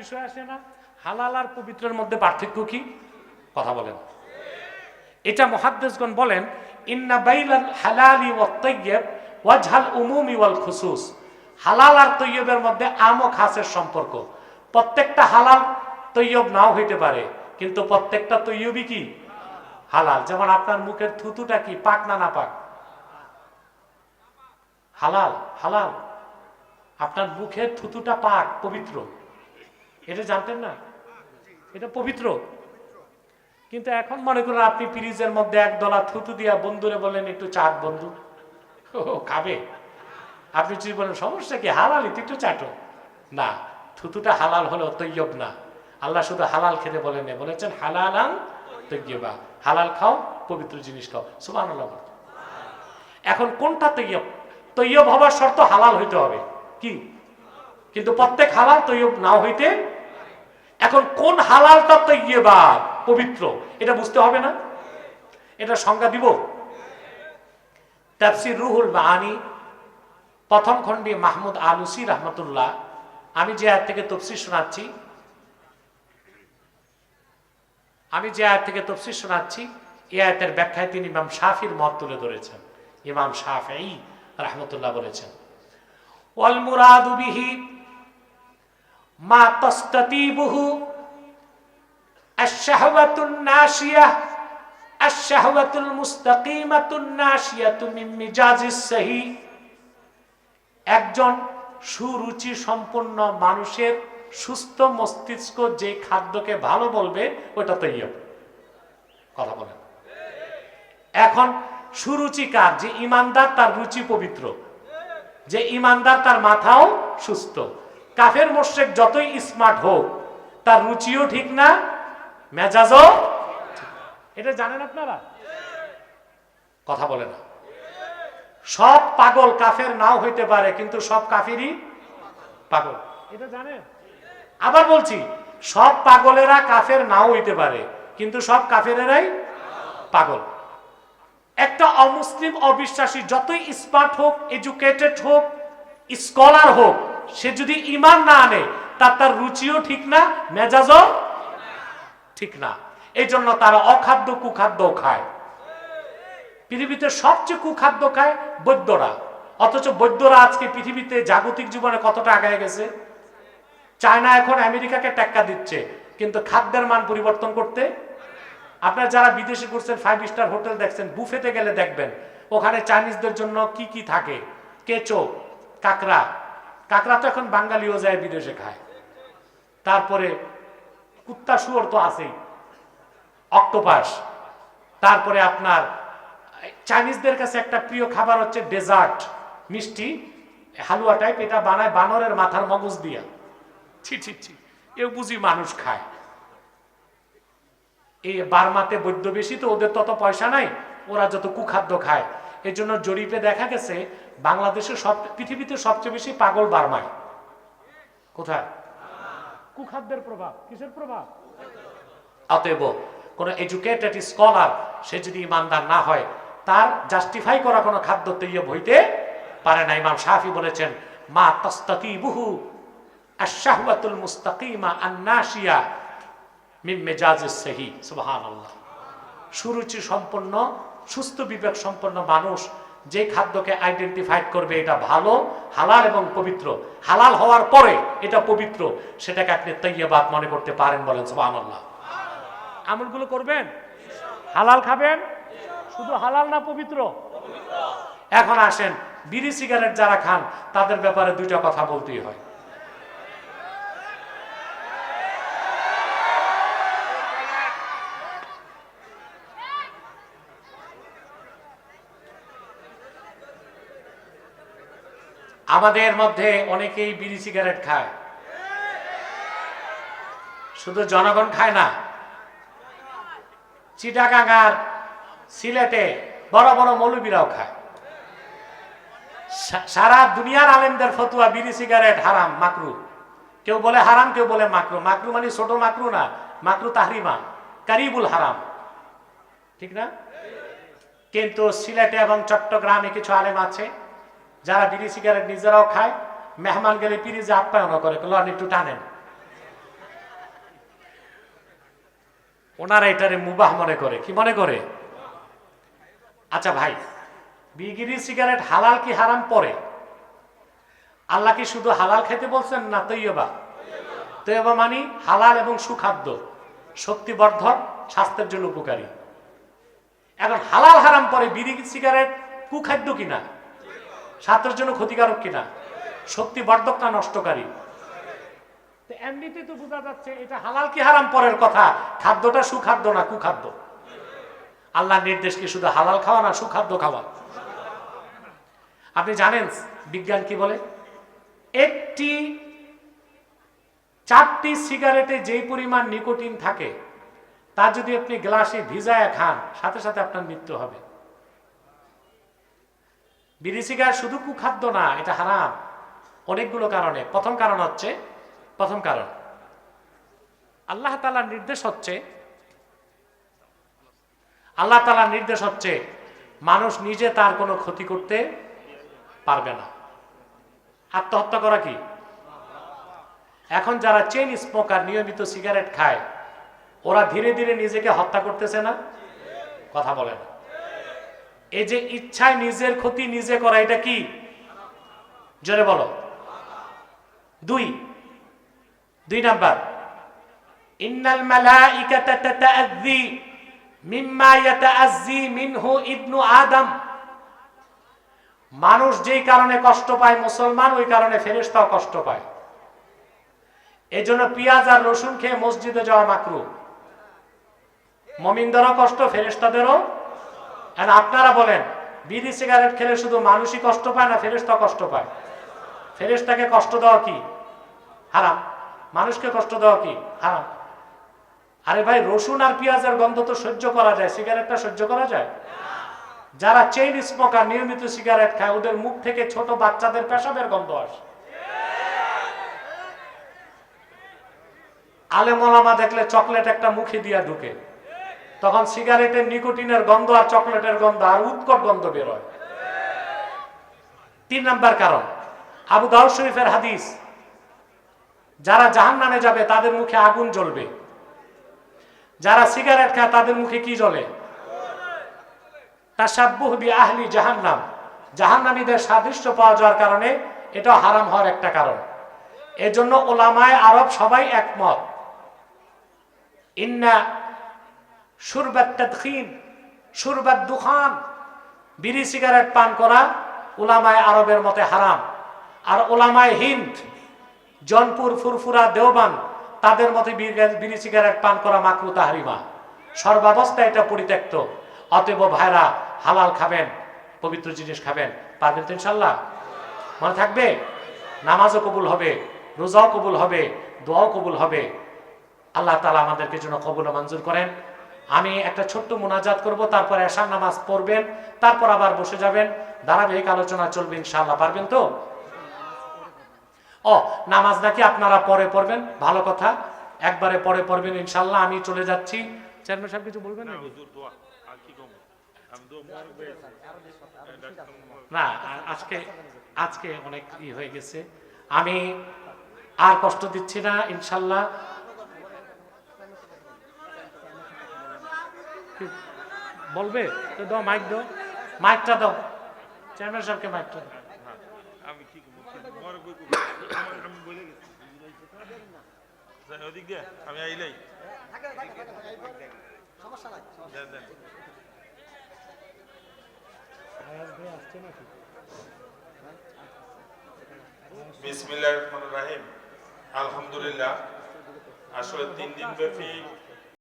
বিষয় আসে না। হালাল আর পবিত্রের মধ্যে পার্থক্য কি? কথা বলেন। এটা মহাদ্দেশগণ বলেন, ইন্না হালালি ওয়াজহাল উমুমি ওয়াল খুসুস। হালাল আর তৈয়বের মধ্যে আম ও খাসের সম্পর্ক। প্রত্যেকটা হালাল তৈয়ব নাও হইতে পারে, কিন্তু প্রত্যেকটা তৈয়বই কি? হালাল। যেমন আপনার মুখের থুতুটা কি? পাক না না পাক? হালাল হালাল। আপনার মুখের থুতুটা পাক, পবিত্র। এটা জানতেন না? এটা পবিত্র। কিন্তু এখন মনে করেন আপনি ফ্রিজের মধ্যে এক দলা থুতু দিয়া বন্ধুরে বলেন একটু চাট বন্ধু। ও, খাবে। আপনি যদি বলেন, সমস্যা কি? হালাল একটু চাটো না, থুতুটা হালাল হলো তৈয়ব না। আল্লাহ শুধু হালাল খেতে বলেন বলেছেন হালালাং তৈয়বা। হালাল খাও, পবিত্র জিনিস খাও। সুবাহ এখন কোনটা তৈয়ব? তৈয়ব হবার শর্ত হালাল হইতে হবে। কি? কিন্তু প্রত্যেক হালাল তৈয়ব নাও হইতে এখন কোন হালালটা বা পবিত্র? এটা বুঝতে হবে না? এটা সংজ্ঞা দিব? তাফসির রুহুল মাহানি প্রথম খণ্ডে মাহমুদ আলুসি রহমতুল্লাহ। আমি যে আয়াত থেকে তফসির শোনাচ্ছি, আমি যে আয়াত থেকে তফসির শোনাচ্ছি, এই আয়াতের ব্যাখ্যায় তিনি ইমাম শাফির মত তুলে ধরেছেন। ইমাম শাফি রহমতুল্লাহ বলেছেন, ওয়াল মুরাদু বিহি মা তস্তাতিবুহু আশাহওয়াতুন একজন সুরুচি সম্পন্ন মানুষের সুস্থ মস্তিষ্ক যে খাদ্যকে ভালো বলবে, ওটা ইয়ে। কথা বলেন। এখন সুরুচি কার? যে ইমানদার তার রুচি পবিত্র। যে ইমানদার তার মাথাও সুস্থ। কাফের মোশেক যতই স্মার্ট হোক, তার রুচিও ঠিক না, মেজাজও এটা জানেন আপনারা? কথা বলে না। সব পাগল কাফের নাও হইতে পারে, কিন্তু সব কাফেরই পাগল। এটা জানেন? আবার বলছি, সব পাগলেরা কাফের নাও হইতে পারে, কিন্তু সব কাফেরেরাই পাগল। একটা অমুসলিম অবিশ্বাসী, যতই স্মার্ট হোক এডুকেটেড হোক স্কলার হোক সে যদি ইমান না আনে তার তার রুচিও ঠিক না, মেজাজও ঠিক না। এই জন্য তারা অখাদ্য কুখাদ্য খায়। পৃথিবীতে সবচেয়ে কুখাদ্য খায় বৈদ্যরা। অথচ বৈদ্যরা আজকে পৃথিবীতে জাগতিক জীবনে কতটা আগায় গেছে? চায়না এখন আমেরিকাকে টেক্কা দিচ্ছে, কিন্তু খাদ্যের মান পরিবর্তন করতে? আপনারা যারা বিদেশে করছেন ফাইভ স্টার হোটেল দেখছেন, বুফেতে গেলে দেখবেন, ওখানে চাইনিজদের জন্য কি কি থাকে? কেঁচো, কাকড়া কাকড়া তো এখন বাঙালিও যায়, বিদেশে খায়। তারপরে কুত্তা শুয়োর তো আছেই। অক্টোপাস। তারপরে আপনার, চাইনিজদের কাছে একটা প্রিয় খাবার হচ্ছে ডেজার্ট। মিষ্টি, হালুয়া টাইপ এটা বানায় বানরের মাথার মগজ দিয়া। ছি ছি ছি। এও বুঝি মানুষ খায়। এই বার্মাতে বৈদ্য বেশি তো ওদের তত পয়সা নাই, ওরা যত কুখাদ্য খায়। এই জন্য জরিপে দেখা গেছে বাংলাদেশে সব পৃথিবীতে সবচেয়ে বেশি পাগল বার্মায় কোথায়? কুখাদ্যের প্রভাব। কিসের প্রভাব? অতএব কোন এডুকেটেড স্কলার সে যদি ইমানদার না হয় তার জাস্টিফাই করা কোনো খাদ্য তৈয়ব হইতে পারে না। ইমাম শাফি বলেছেন মা তস্তাতি বুহু আশাহুয়াতুল মুস্তাকিমা আন্নাশিয়া মেজাজিস সহি সুবহানাল্লাহ। সুরুচি সম্পন্ন সুস্থ বিবেক সম্পন্ন মানুষ যে খাদ্যকে আইডেন্টিফাইড করবে, এটা ভালো, হালাল এবং পবিত্র। হালাল হওয়ার পরে এটা পবিত্র, সেটাকে আপনি তৈয়াবাদ মনে করতে পারেন বলেন, সুবহানাল্লাহ। আমলগুলো করবেন? হালাল খাবেন? শুধু হালাল না পবিত্র? এখন আসেন, বিড়ি, সিগারেট যারা খান, তাদের ব্যাপারে দুইটা কথা বলতেই হয়। আমাদের মধ্যে অনেকেই বিড়ি সিগারেট খায়। শুধু জনগণ খায় না। চিটাগাঙ্গার সিলেটে বড় বড় মৌলবীরাও খায়। সারা দুনিয়ার আলেমদের ফতুয়া বিড়ি সিগারেট, হারাম, মাকরু। কেউ বলে হারাম, কেউ বলে মাকরু। মাকরু মানে ছোট মাকরু না, মাকরু তাহরিমা, কারিবুল হারাম। ঠিক না? কিন্তু সিলেটে এবং চট্টগ্রামে কিছু আলেম আছে যারা বিড়ি সিগারেট নিজেরাও খায়, মেহমান গেলে পিরিজে আপ্যায়নও করে লন একটু টানেন। ওনারা এটারে মুবাহ মনে করে। কি মনে করে? আচ্ছা ভাই বিগিরি সিগারেট হালাল কি হারাম পরে? আল্লাহ কি শুধু হালাল খেতে বলছেন না তৈয়বা? তৈয়বা মানি হালাল এবং সুখাদ্য, শক্তিবর্ধক, স্বাস্থ্যের জন্য উপকারী। এখন হালাল হারাম পরে বিড়ি সিগারেট কুখাদ্য কিনা? স্বাস্থ্যের জন্য ক্ষতিকারক কিনা? শক্তিবর্ধক না নষ্টকারী। তো এমনিতে তো বোঝা যাচ্ছে এটা হালাল কি হারাম পরের কথা? খাদ্যটা সুখাদ্য না কুখাদ্য? আল্লাহ নির্দেশ কি শুধু হালাল খাওয়া না সুখাদ্য খাওয়া? আপনি জানেন বিজ্ঞান কি বলে? একটি চারটি সিগারেটে যেই পরিমাণ নিকোটিন থাকে তা যদি আপনি গ্লাসে ভিজায় খান সাথে সাথে আপনার মৃত্যু হবে। বিড়ি সিগারেট শুধু কুখাদ্য না, এটা হারাম। অনেকগুলো কারণে। প্রথম কারণ হচ্ছে, প্রথম কারণ, আল্লাহ তালার নির্দেশ হচ্ছে, আল্লাহ তালার নির্দেশ হচ্ছে, মানুষ নিজে তার কোনো ক্ষতি করতে পারবে না। আত্মহত্যা করা কি? এখন যারা চেইন স্মোকার নিয়মিত সিগারেট খায়, ওরা ধীরে ধীরে নিজেকে হত্যা করতেছে না? কথা বলে না। এই যে ইচ্ছায় নিজের ক্ষতি নিজে করা, এটা কি? জোরে বলো। দুই। দুই নাম্বার। ইন্নাল মালাইকাতা মানুষ যেই কারণে কষ্ট পায়, মুসলমান ওই কারণে ফেরেশতাও কষ্ট পায়। এই জন্য পেঁয়াজ আর রসুন খেয়ে মসজিদে যাওয়া মাকরু। মমিনদেরও কষ্ট, ফেরেশতাদেরও আপনারা বলেন, বিড়ি সিগারেট খেলে শুধু মানুষই কষ্ট পায় না ফেরেশতা কষ্ট পায়? ফেরেশতাকে কষ্ট দেওয়া কি? হারাম। মানুষকে কষ্ট দেওয়া কি? হারাম। আরে ভাই, রসুন আর পেঁয়াজের গন্ধ তো সহ্য করা যায়। সিগারেটটা সহ্য করা যায়? যারা চেইন স্মোকার নিয়মিত সিগারেট খায়, ওদের মুখ থেকে ছোট বাচ্চাদের পেশাবের গন্ধ আসে। আলে আলেমলামা দেখলে চকলেট একটা মুখে দিয়া ঢুকে। তখন সিগারেটের নিকোটিনের গন্ধ আর চকলেটের গন্ধ আর উৎকট গন্ধ বেরোয় তিন নাম্বার কারণ, আবু দাউদ শরীফের হাদিস, যারা জাহান নামে যাবে তাদের মুখে আগুন জ্বলবে। যারা সিগারেট খায় তাদের মুখে কি জ্বলে? তাসাব্বুহ বি আহলি জাহান্নাম। জাহান্নামীদের সাদৃশ্য পাওয়া যাওয়ার কারণে এটা হারাম হওয়ার একটা কারণ। এজন্য ওলামায় আরব সবাই একমত। ইন্না সুরবাত তাদখিন দুখান, বিড়ি সিগারেট পান করা ওলামায় আরবের মতে হারাম। আর ওলামায় হিন্দ, জনপুর, ফুরফুরা, দেওবান, তাদের মতে বিড়ি- সিগারেট পান করা মাকরু তাহারিমা। সর্বাবস্থা এটা পরিত্যক্ত। অতএব ভাইরা, হালাল খাবেন, পবিত্র জিনিস খাবেন। পারবেন তো ইনশাল্লাহ মনে থাকবে? নামাজও কবুল হবে, রোজাও কবুল হবে, দোয়াও কবুল হবে। আল্লাহ তালা আমাদেরকে জন্য কবুল মঞ্জুর করেন। আমি একটা ছোট্ট মোনাজাত করব, তারপর এশার নামাজ পড়বেন, তারপর আবার বসে যাবেন। ধারাবাহিক আলোচনা চলবে ইনশাল্লাহ পারবেন তো? ও, নামাজ নাকি আপনারা পরে পড়বেন? ভালো কথা, একবারে পরে পড়বেন ইনশাল্লাহ আমি চলে যাচ্ছি। চেয়ারম্যান সাহেব, কিছু বলবেন না, আজকে আজকে অনেক ই হয়ে গেছে। আমি আর কষ্ট দিচ্ছি না ইনশাল্লাহ কি- বলবে? তো দাও মাইক দাও। মাইকটা দাও। চেয়ারম্যান সাহেবকে মাইকটা দাও। হ্যাঁ, আমি কি আমি বলে গেছি। ওদিক দিয়ে। আমি আইলাই। বিসমিল্লাহির রহমানির রহিম। আলহামদুলিল্লাহ। আসলে তিন দিন ব্যাপী